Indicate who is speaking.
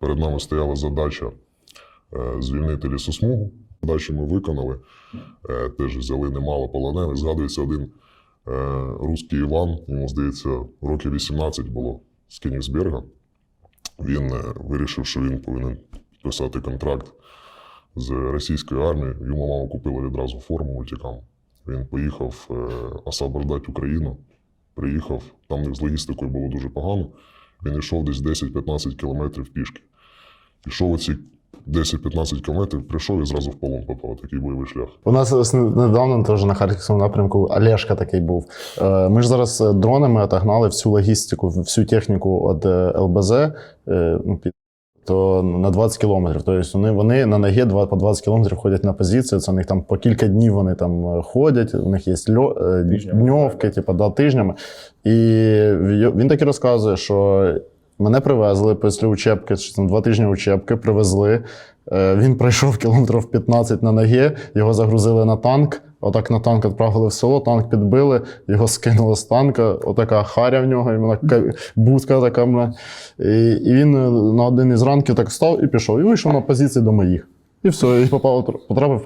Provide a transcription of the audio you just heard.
Speaker 1: Перед нами стояла задача е, звільнити лісосмугу. Задачу ми виконали. Е, Теж взяли немало полонених. Згадується один е, русський Іван, йому здається, років 18 було з Кенігсберга. Він вирішив, що він повинен підписати контракт з російською армією. Йому мама купила відразу форму мультикам. Він поїхав освобождати Україну. Приїхав, там з логістикою було дуже погано. Він йшов десь 10-15 кілометрів пішки. Пішов оці 10-15 кілометрів, прийшов і зразу в полон попав. Такий бойовий шлях.
Speaker 2: У нас ось недавно теж на Харківському напрямку Олешка такий був. Е, Ми ж зараз е, дронами отогнали всю логістику, всю техніку від е, ЛБЗ. ну, То на 20 кілометрів. Тобто вони, вони на ногі два- по 20 кілометрів ходять на позицію. Це у них там по кілька днів вони там ходять. У них є льо, дньовки, типу, да, тижнями. І він так і розказує, що мене привезли після учебки, чи там два тижні учебки, привезли. Е, Він пройшов кілометрів 15 на ноги, його загрузили на танк. Отак на танк відправили в село, танк підбили, його скинули з танка, отака харя в нього, і вона будка така. І, і він е, на один із ранків так став і пішов, і вийшов на позиції до моїх. І все, і попав, потрапив в.